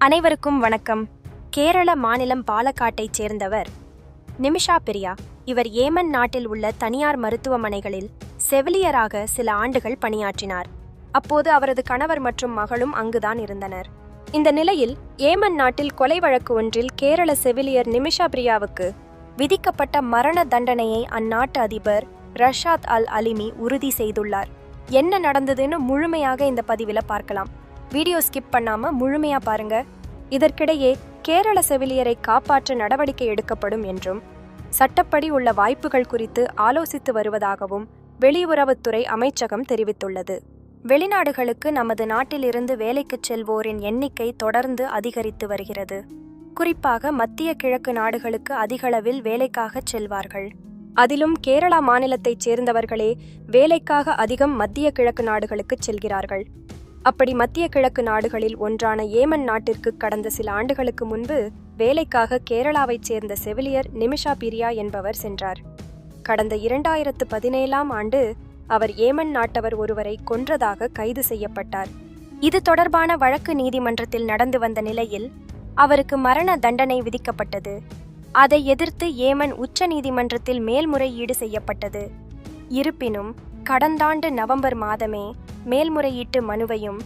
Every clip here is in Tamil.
அனைவருக்கும் வணக்கம். கேரள மாநிலம் பாலக்காட்டைச் சேர்ந்தவர் நிமிஷா பிரியா. இவர் ஏமன் நாட்டில் உள்ள தனியார் மருத்துவமனைகளில் செவிலியராக சில ஆண்டுகள் பணியாற்றினார். அப்போது அவரது கணவர் மற்றும் மகளும் அங்குதான் இருந்தனர். இந்த நிலையில் ஏமன் நாட்டில் கொலை வழக்கு ஒன்றில் கேரள செவிலியர் நிமிஷா பிரியாவுக்கு விதிக்கப்பட்ட மரண தண்டனையை அந்நாட்டு அதிபர் ரஷாத் அல் அலிமி உறுதி செய்துள்ளார். என்ன நடந்ததுன்னு முழுமையாக இந்த பதிவில் பார்க்கலாம். வீடியோ ஸ்கிப் பண்ணாம முழுமையா பாருங்க. இதற்கிடையே கேரள செவிலியரை காப்பாற்ற நடவடிக்கை எடுக்கப்படும் என்றும் சட்டப்படி உள்ள வாய்ப்புகள் குறித்து ஆலோசித்து வருவதாகவும் வெளியுறவுத்துறை அமைச்சகம் தெரிவித்துள்ளது. வெளிநாடுகளுக்கு நமது நாட்டிலிருந்து வேலைக்குச் செல்வோரின் எண்ணிக்கை தொடர்ந்து அதிகரித்து வருகிறது. குறிப்பாக மத்திய கிழக்கு நாடுகளுக்கு அதிகளவில் வேலைக்காகச் செல்வார்கள். அதிலும் கேரளா மாநிலத்தைச் சேர்ந்தவர்களே வேலைக்காக அதிகம் மத்திய கிழக்கு நாடுகளுக்குச் செல்கிறார்கள். அப்படி மத்திய கிழக்கு நாடுகளில் ஒன்றான ஏமன் நாட்டிற்கு கடந்த சில ஆண்டுகளுக்கு முன்பு வேலைக்காக கேரளாவைச் சேர்ந்த செவிலியர் நிமிஷா பிரியா என்பவர் சென்றார். கடந்த இரண்டாயிரத்து பதினேழாம் ஆண்டு அவர் ஏமன் நாட்டவர் ஒருவரை கொன்றதாக கைது செய்யப்பட்டார். இது தொடர்பான வழக்கு நீதிமன்றத்தில் நடந்து வந்த நிலையில் அவருக்கு மரண தண்டனை விதிக்கப்பட்டது. அதை எதிர்த்து ஏமன் உச்ச நீதிமன்றத்தில் மேல்முறையீடு செய்யப்பட்டது. இருப்பினும் கடந்தாண்டு நவம்பர் மாதமே மேல்முறையீட்டு மனுவையும்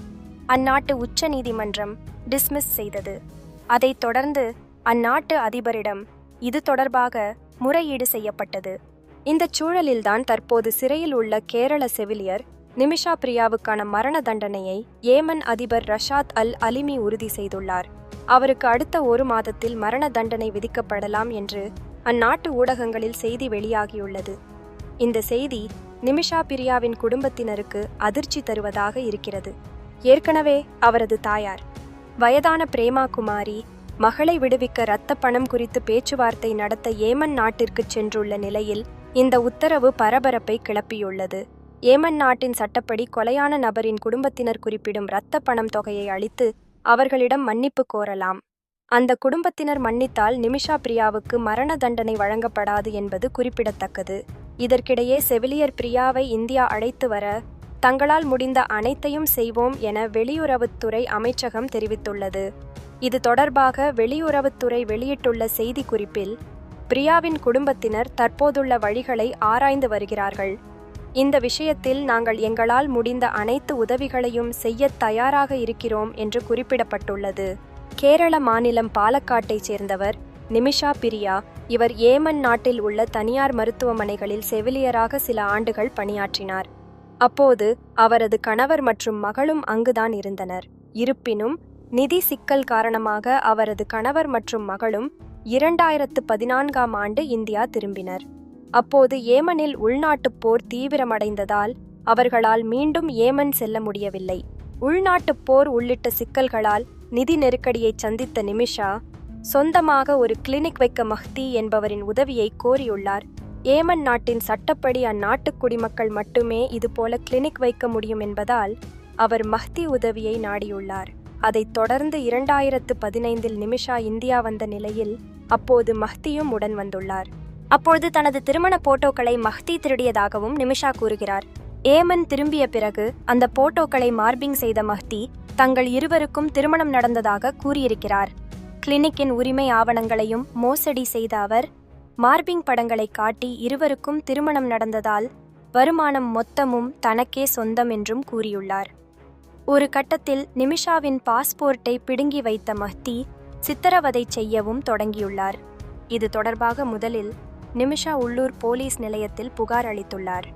அந்நாட்டு உச்ச நீதிமன்றம் டிஸ்மிஸ் செய்தது. அதைத் தொடர்ந்து அந்நாட்டு அதிபரிடம் இது தொடர்பாக முறையீடு செய்யப்பட்டது. இந்த சூழலில்தான் தற்போது சிறையில் உள்ள கேரள செவிலியர் நிமிஷா பிரியாவுக்கான மரண தண்டனையை ஏமன் அதிபர் ரஷாத் அல் அலிமி உறுதி செய்துள்ளார். அவருக்கு அடுத்த ஒரு மாதத்தில் மரண தண்டனை விதிக்கப்படலாம் என்று அந்நாட்டு ஊடகங்களில் செய்தி வெளியாகியுள்ளது. இந்த செய்தி நிமிஷா பிரியாவின் குடும்பத்தினருக்கு அதிர்ச்சி தருவதாக இருக்கிறது. ஏற்கனவே அவரது தாயார் வயதான பிரேமா குமாரி மகளை விடுவிக்க இரத்த பணம் குறித்து பேச்சுவார்த்தை நடத்த ஏமன் நாட்டிற்கு சென்றுள்ள நிலையில் இந்த உத்தரவு பரபரப்பை கிளப்பியுள்ளது. ஏமன் நாட்டின் சட்டப்படி கொலையான நபரின் குடும்பத்தினர் குறிப்பிடும் இரத்த பணம் தொகையை அளித்து அவர்களிடம் மன்னிப்பு கோரலாம். அந்த குடும்பத்தினர் மன்னித்தால் நிமிஷா பிரியாவுக்கு மரண தண்டனை வழங்கப்படாது என்பது குறிப்பிடத்தக்கது. இதற்கிடையே செவிலியர் பிரியாவை இந்தியா அழைத்து வர தங்களால் முடிந்த அனைத்தையும் செய்வோம் என வெளியுறவுத்துறை அமைச்சகம் தெரிவித்துள்ளது. இது தொடர்பாக வெளியுறவுத்துறை வெளியிட்டுள்ள செய்திக்குறிப்பில் பிரியாவின் குடும்பத்தினர் தற்போதுள்ள வழிகளை ஆராய்ந்து வருகிறார்கள். இந்த விஷயத்தில் நாங்கள் எங்களால் முடிந்த அனைத்து உதவிகளையும் செய்ய தயாராக இருக்கிறோம் என்று குறிப்பிடப்பட்டுள்ளது. கேரள மாநிலம் பாலக்காட்டைச் சேர்ந்தவர் நிமிஷா பிரியா இவர் ஏமன் நாட்டில் உள்ள தனியார் மருத்துவமனைகளில் செவிலியராக சில ஆண்டுகள் பணியாற்றினார். அப்போது அவரது கணவர் மற்றும் மகளும் அங்குதான் இருந்தனர். இருப்பினும் நிதி சிக்கல் காரணமாக அவரது கணவர் மற்றும் மகளும் இரண்டாயிரத்து பதினான்காம் ஆண்டு இந்தியா திரும்பினர். அப்போது ஏமனில் உள்நாட்டுப் போர் தீவிரமடைந்ததால் அவர்களால் மீண்டும் ஏமன் செல்ல முடியவில்லை. உள்நாட்டுப் போர் உள்ளிட்ட சிக்கல்களால் நிதி நெருக்கடியை சந்தித்த நிமிஷா சொந்தமாக ஒரு கிளினிக் வைக்க மஹ்தி என்பவரின் உதவியை கோரியுள்ளார். ஏமன் நாட்டின் சட்டப்படி அந்நாட்டு குடிமக்கள் மட்டுமே இதுபோல கிளினிக் வைக்க முடியும் என்பதால் அவர் மஹ்தி உதவியை நாடியுள்ளார். அதைத் தொடர்ந்து இரண்டாயிரத்து பதினைந்தில் நிமிஷா இந்தியா வந்த நிலையில் அப்போது மஹ்தியும் உடன் வந்துள்ளார். அப்போது தனது திருமண போட்டோக்களை மஹ்தி திருடியதாகவும் நிமிஷா கூறுகிறார். ஏமன் திரும்பிய பிறகு அந்த போட்டோக்களை மார்பிங் செய்த மஹ்தி தங்கள் இருவருக்கும் திருமணம் நடந்ததாக கூறியிருக்கிறார். கிளினிக்கின் உரிமை ஆவணங்களையும் மோசடி செய்த அவர் மார்பிங் படங்களை காட்டி இருவருக்கும் திருமணம் நடந்ததால் வருமானம் மொத்தமும் தனக்கே சொந்தம் என்றும் கூறியுள்ளார். ஒரு கட்டத்தில் நிமிஷாவின் பாஸ்போர்ட்டை பிடுங்கி வைத்த மஹ்தி சித்தரவதை செய்யவும் தொடங்கியுள்ளார். இது தொடர்பாக முதலில் நிமிஷா உள்ளூர் போலீஸ் நிலையத்தில் புகார் அளித்துள்ளார்.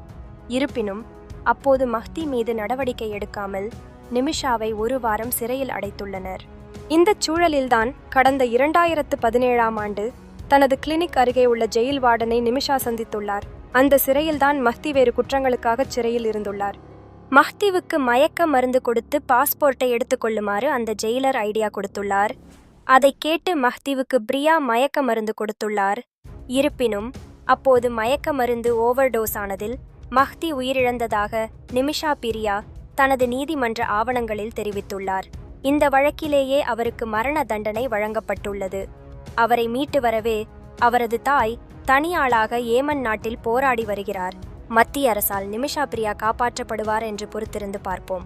இருப்பினும் அப்போது மஹ்தி மீது நடவடிக்கை எடுக்காமல் நிமிஷாவை ஒரு வாரம் சிறையில் அடைத்துள்ளனர். இந்த சூழலில்தான் கடந்த இரண்டாயிரத்து பதினேழாம் ஆண்டு தனது கிளினிக் அருகே உள்ள ஜெயில் வார்டனை நிமிஷா சந்தித்துள்ளார். அந்த சிறையில்தான் மஹ்தி வேறு குற்றங்களுக்காக சிறையில் இருந்துள்ளார். மஹ்திவுக்கு மயக்க மருந்து கொடுத்து பாஸ்போர்ட்டை எடுத்துக்கொள்ளுமாறு அந்த ஜெயிலர் ஐடியா கொடுத்துள்ளார். அதை கேட்டு மஹ்திவுக்கு பிரியா மயக்க மருந்து கொடுத்துள்ளார். இருப்பினும் அப்போது மயக்க மருந்து ஓவர்டோஸ் ஆனதில் மஹ்தி உயிரிழந்ததாக நிமிஷா பிரியா தனது நீதிமன்ற ஆவணங்களில் தெரிவித்துள்ளார். இந்த வழக்கிலேயே அவருக்கு மரண தண்டனை வழங்கப்பட்டுள்ளது. அவரை மீட்டு வரவே அவரது தாய் தனியாளாக ஏமன் நாட்டில் போராடி வருகிறார். மத்திய அரசால் நிமிஷா பிரியா காப்பாற்றப்படுவார் என்று பொறுத்திருந்து பார்ப்போம்.